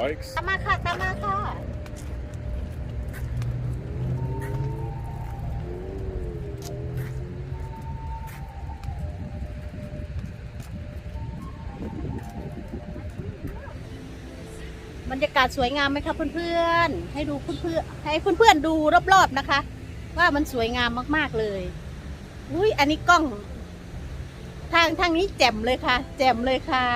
bikes. ตามมาค่ะตามมาค่ะ บรรยากาศสวยงามไหมคะเพื่อนๆ ให้ดูเพื่อนๆ ให้เพื่อนๆดูรอบๆนะคะ ว่ามันสวยงามมากๆเลย อุ้ยอันนี้กล้อง ทางทางนี้แจ่มเลยค่ะ แจ่มเลยค่ะ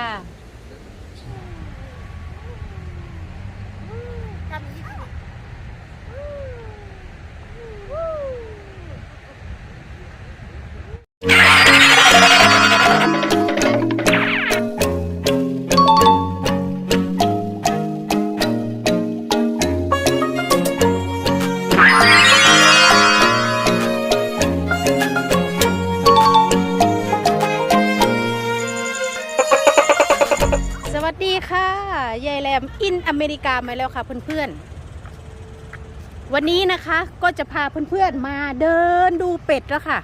ดีค่ะยายแรมอินอเมริกามาแล้วค่ะเพื่อนๆ วันนี้นะคะก็จะพาเพื่อนๆมาเดินดูเป็ดแล้วค่ะ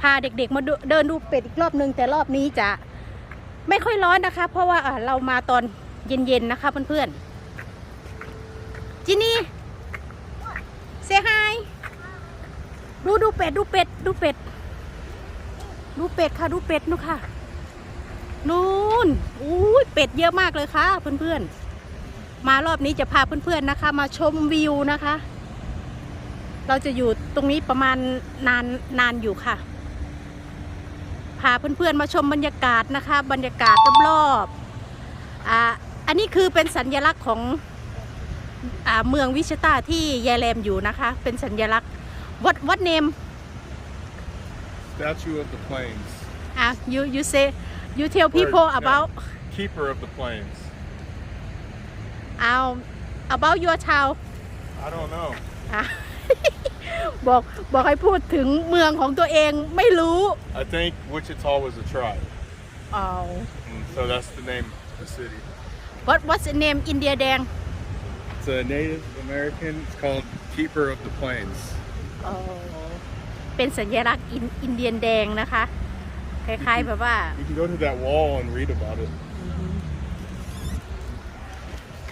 พาเด็กๆมาเดินดูเป็ดอีกรอบนึงแต่รอบนี้จะไม่ค่อยร้อนนะคะ เพราะว่าเรามาตอนเย็นๆนะคะเพื่อนๆจินนี่เซฮายดูดูเป็ดดูเป็ดดูเป็ด ดูเป็ดค่ะดูเป็ดนูค่ะ นู่นอุ้ยเป็ดเยอะมากเลยค่ะ เพื่อนๆ มารอบนี้จะพาเพื่อนๆนะคะ มาชมวิวนะคะ เราจะอยู่ตรงนี้ประมาณนานนานอยู่ค่ะ พาเพื่อนๆมาชมบรรยากาศนะคะ บรรยากาศรอบๆอ่าอันนี้คือเป็นสัญลักษณ์ของอ่าเมืองวิชตาที่ยายแรมอยู่นะคะ เป็นสัญลักษณ์วัดวัดเนม Statue of the Plains. อะ you you say you tell people Or, no, about Keeper of the Plains. um, about your town I don't know. อ่ะ บอกบอกให้พูดถึงเมืองของตัวเองไม่รู้ I think Wichita was a tribe. อ๋อ And so that's the name of the city. what what's the name อินเดียแดง It's a Native American. It's called Keeper of the Plains. อ๋อเป็นสัญลักษณ์อินอินเดียนแดงนะคะ คล้ายๆแบบว่า You can go to that wall and read about it.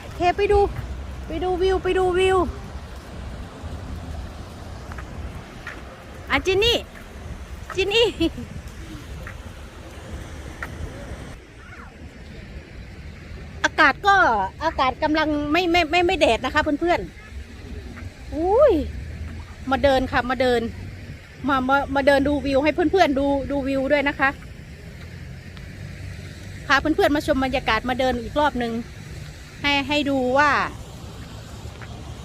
โอเคไปดู ไปดูวิว ไปดูวิวอะจินนี่ จินนี่ อากาศก็อากาศกำลังไม่ไม่ไม่ไม่แดดนะคะเพื่อนๆอุ้ย มาเดินค่ะ มาเดิน มามามาเดินดูวิวให้เพื่อนๆดูดูวิวด้วยนะคะพาเพื่อนๆมาชมบรรยากาศมาเดินอีกรอบหนึ่งให้ให้ดูว่า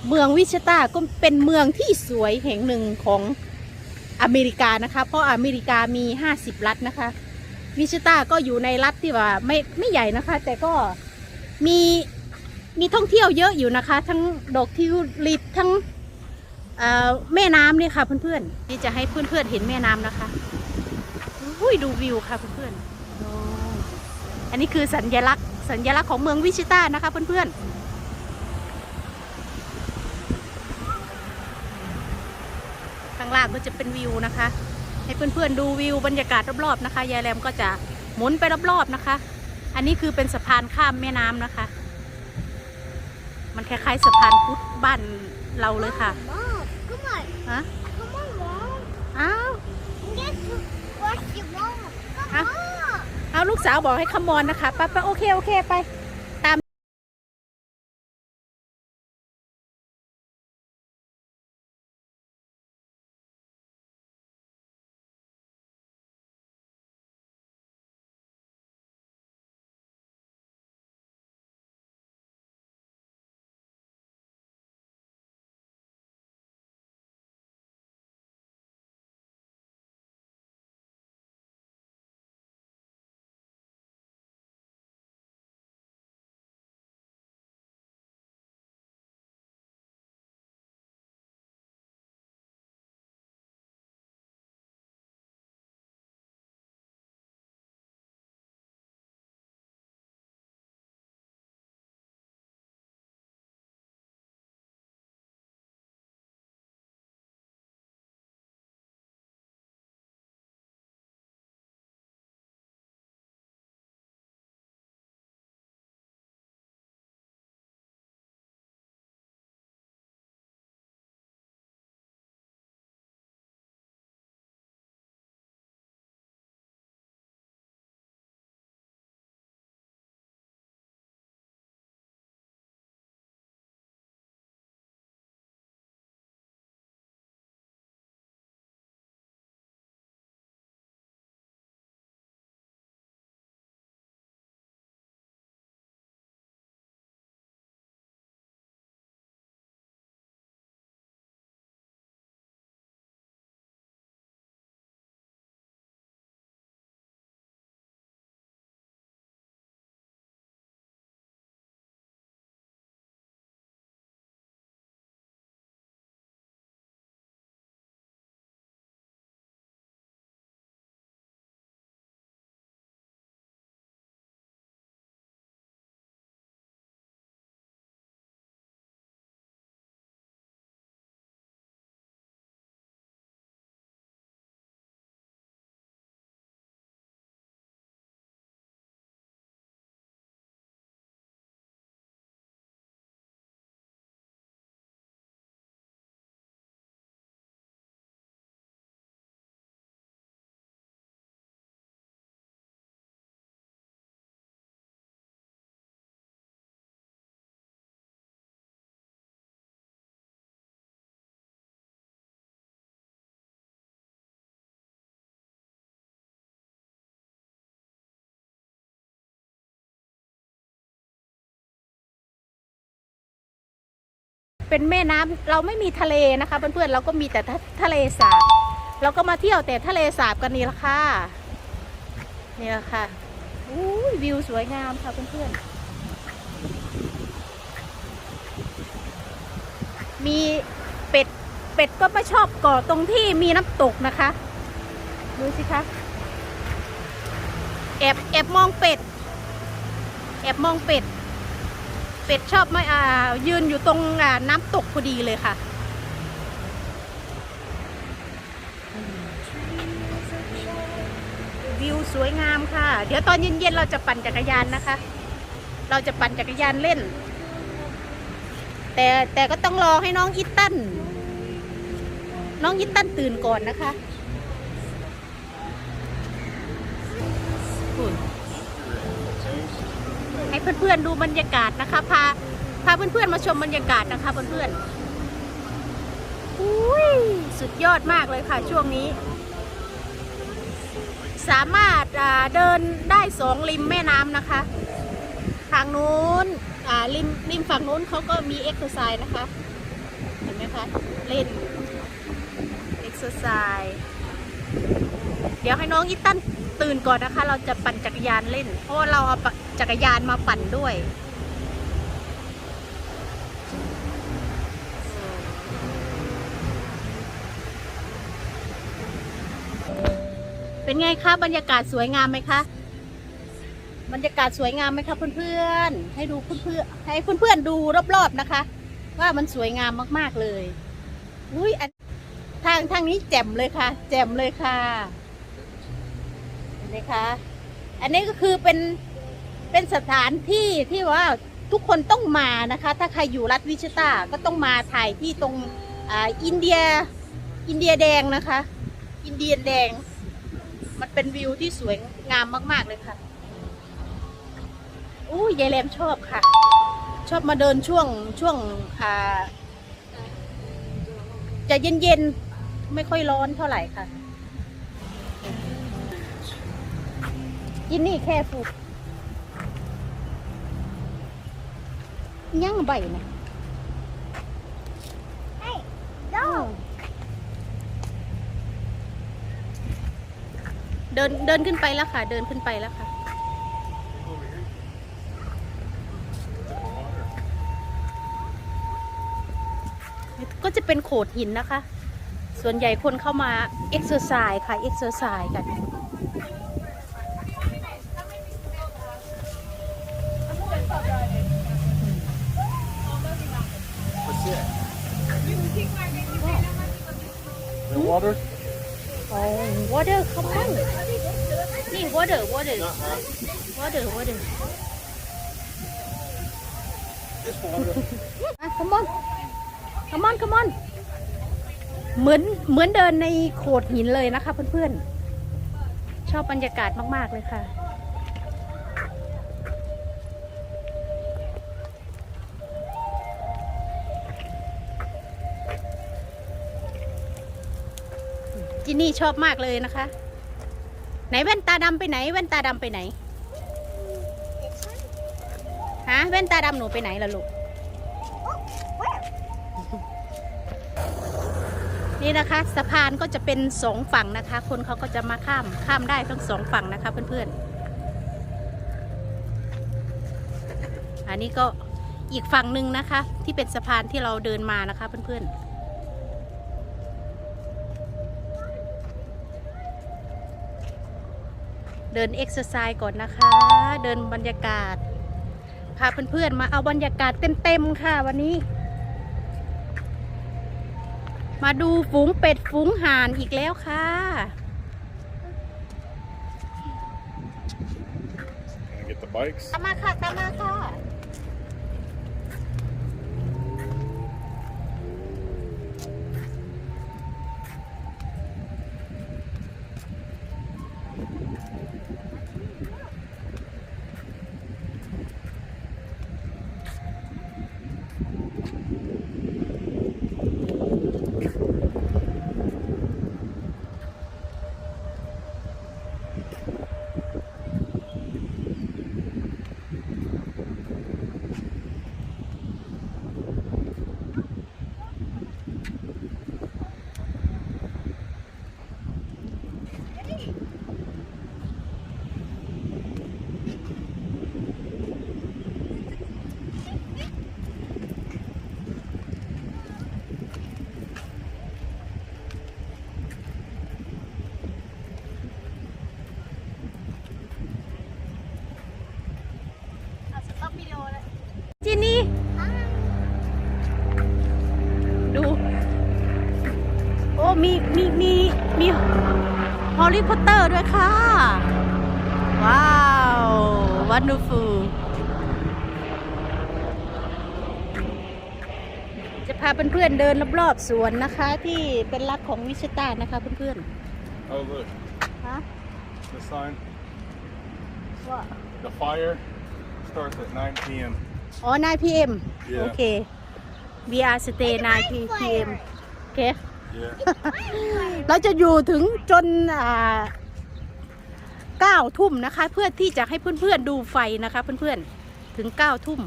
เมืองวิชตาก็เป็นเมืองที่สวยแห่งหนึ่งของอเมริกานะคะ เพราะอเมริกามี 50 รัฐนะคะ วิชตาก็อยู่ในรัฐที่ว่าไม่ไม่ใหญ่นะคะ แต่ก็มีมีท่องเที่ยวเยอะอยู่นะคะ ทั้งดอกทิวลิปทั้ง แม่น้ำเนี่ยค่ะเพื่อนๆที่จะให้เพื่อนๆเห็นแม่น้ำนะคะอุ้ยดูวิวค่ะเพื่อนๆอันนี้คือสัญลักษณ์สัญลักษณ์ของเมืองวิชิตานะคะเพื่อนๆข้างล่างก็จะเป็นวิวนะคะ ให้เพื่อนๆดูวิวบรรยากาศรอบๆนะคะยายแรมก็จะหมุนไปรอบๆนะคะ อันนี้คือเป็นสะพานข้ามแม่น้ำนะคะ มันคล้ายๆสะพานพุทธบ้านเราเลยค่ะ Mom, come on. ฮะ Come on, Mom. อ้าว Get to what you want. Come Huh? on. เอาลูกสาวบอกให้ขมอนนะคะไปไปโอเค โอเค ไป เป็นแม่น้ำเราไม่มีทะเลนะคะเพื่อนๆเราก็มีแต่ทะเลสาบเราก็มาเที่ยวแต่ทะเลสาบกันนี่ละค่ะนี่ละค่ะอุ้วิวสวยงามค่ะเพื่อนๆมีเป็ดเป็ดก็ไม่ชอบเกาะตรงที่มีน้ำตกนะคะดูสิคะแอบแอบมองเป็ดแอบมองเป็ด เป็ดชอบไม่อ่ายืนอยู่ตรงน้ำตกพอดีเลยค่ะ วิวสวยงามค่ะ เดี๋ยวตอนเย็นๆเราจะปั่นจักรยานนะคะ เราจะปั่นจักรยานเล่น แต่แต่ก็ต้องรอให้น้องอิตตันน้องอิตตันตื่นก่อนนะคะ เพื่อนๆดูบรรยากาศนะคะ พาพาเพื่อนๆมาชมบรรยากาศนะคะเพื่อนๆอุ้ยสุดยอดมากเลยค่ะช่วงนี้ สามารถาเดินได้สองริมแม่น้ำนะคะ ทางนู้นริมริมฝั่งนู้นเขาก็มีเอ็กซ์ไซส์นะคะ เห็นไหมคะ เล่นเอ็กซ์ไซส์เดี๋ยวให้น้องอีตัน ตื่นก่อนนะคะ เราจะปั่นจักรยานเล่น เพราะเราเอาจักรยานมาปั่นด้วย เป็นไงคะบรรยากาศสวยงามไหมคะบรรยากาศสวยงามไหมคะเพื่อนๆให้ดูเพื่อนๆให้เพื่อนๆดูรอบๆนะคะ ว่ามันสวยงามมากๆเลยอุ้ยทางทางนี้แจ่มเลยค่ะ แจ่มเลยค่ะ นไหมคะ อันนี้ก็คือเป็นเป็นสถานที่ที่ว่าทุกคนต้องมานะคะ ถ้าใครอยู่รัฐวิชิตาก็ต้องมาถ่ายที่ตรงออินเดียอินเดียแดงนะคะ อินเดียแดง มันเป็นวิวที่สวยงามมากๆเลยค่ะอู้ยายแรมชอบค่ะ ชอบมาเดินช่วงช่วงอ่าจะเย็นๆ ไม่ค่อยร้อนเท่าไหร่ค่ะ ยินนี่แค่ฟูยังใบนะ Hey, อ้าว no. เดินเดินขึ้นไปแล้วค่ะ เดินขึ้นไปแล้วค่ะ ก็จะเป็นโขดหินนะคะ ส่วนใหญ่คนเข้ามาเอ็กซ์เซอร์ไซส์ค่ะเอ็กซ์เซอร์ไซส์กัน water water water water This water. อะ come on come on come on เหมือนเหมือนเดินในโขดหินเลยนะคะเพื่อนๆ ชอบบรรยากาศมากๆเลยค่ะจินนี่ชอบมากเลยนะคะ ไหนแว่นตาดำไปไหน แว่นตาดำไปไหนฮะแว่นตาดำหนูไปไหนล่ะลูกนี่นะคะสะพานก็จะเป็นสองฝั่งนะคะ คนเขาก็จะมาข้ามข้ามได้ทั้งสองฝั่งนะคะเพื่อนๆอันนี้ก็อีกฝั่งหนึ่งนะคะ ที่เป็นสะพานที่เราเดินมานะคะเพื่อนๆ เดินเอ็กซ์ไซส์ก่อนนะคะ เดินบรรยากาศ พาเพื่อนๆมาเอาบรรยากาศเต็มๆค่ะวันนี้ มาดูฝูงเป็ดฝูงห่านอีกแล้วค่ะ Gonna get the bikes. ตามมาค่ะตามมาค่ะ ฮอลลีพอตเตอร์ด้วยค่ะ ว้าววันนูฟูจะพาเพื่อนๆเดินรอบๆสวนนะคะ ที่เป็นรักของวิชตานะคะเพื่อน Oh, look, ๆฮะ the sign. ว่า The fire starts at 9 p.m. อ๋อ 9 p.m. Yeah. โอเค we are stay 9 p.m. โอ เราจะอยู่ถึงจนอ่าเก้าทุ่มนะคะ เพื่อที่จะให้เพื่อนๆดูไฟนะคะเพื่อนๆถึงเก้าทุ่ม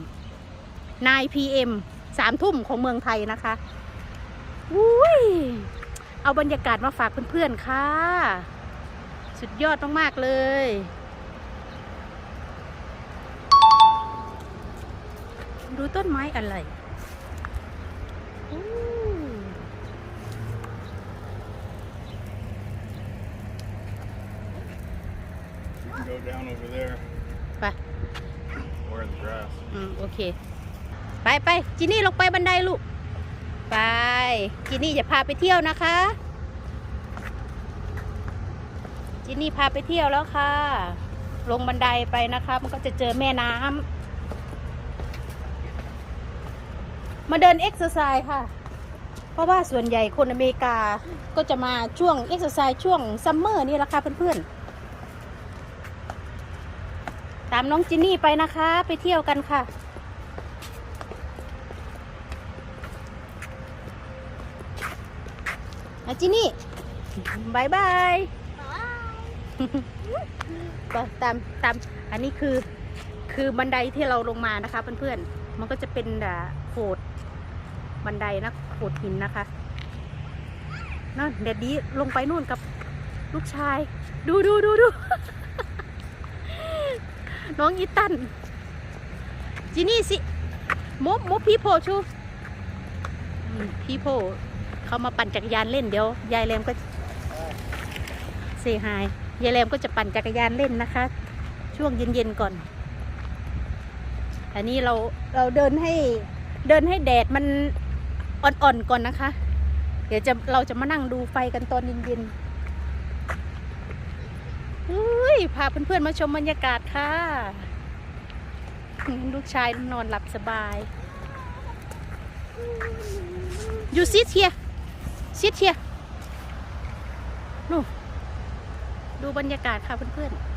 9 p.m. สามทุ่มของเมืองไทยนะคะอุ้ยเอาบรรยากาศมาฝากเพื่อนๆค่ะ สุดยอดมากๆเลยดูต้นไม้อะไรอู้ You can go down over there ไป or in the grass. อืมโอเค ไปไปจินี่ลงไปบันไดลูก ไป จินี่จะพาไปเที่ยวนะคะ จินี่พาไปเที่ยวแล้วค่ะ ลงบันไดไปนะคะ มันก็จะเจอแม่น้ำมาเดินเอ็กซ์ไซส์ค่ะ เพราะว่าส่วนใหญ่คนอเมริกาก็จะมาช่วงเอ็กซ์ไซส์ช่วงซัมเมอร์นี่แหละค่ะเพื่อนๆ ตามน้องจินนี่ไปนะคะ ไปเที่ยวกันค่ะอาจินนี่บายบายก็ตามตามอันนี้คือคือบันไดที่เราลงมานะคะเพื่อนๆ มันก็จะเป็นอ่าโขดบันไดนะโขดหินนะคะนั่นเด็ดดีลงไปนู่นกับลูกชาย ดูดูดูดู น้องอีตันจินี่สิมบมบพี่โพชูพี่โพเขามาปั่นจักรยานเล่นเดี๋ยว ยายแรมก็เซฮายยายแรมก็จะปั่นจักรยานเล่นนะคะ ช่วงเย็นๆก่อน อันนี้เราเราเดินให้เดินให้แดดมันอ่อนๆก่อนนะคะ เดี๋ยวจะเราจะมานั่งดูไฟกันตอนเย็นๆ้ยพาเพื่อนๆมาชมบรรยากาศค่ะ ลูกชายนอนหลับสบาย อยู่ซิดเทียซิดเทียนู่ดูบรรยากาศค่ะเพื่อนๆ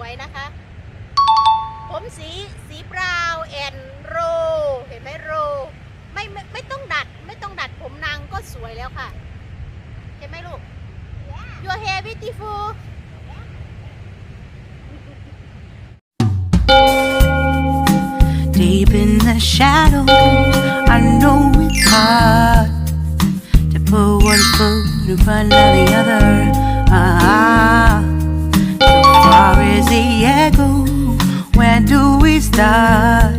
วยนะคะ ผมสีสีบราวแอนโร เห็นไหมโรไม่ไม่ไม่ต้องดัดไม่ต้องดัดผมนางก็สวยแล้วค่ะ เห็นไหมลูก your hair beautiful พ put one foot in front of the other. Ah. Diego, when do we start?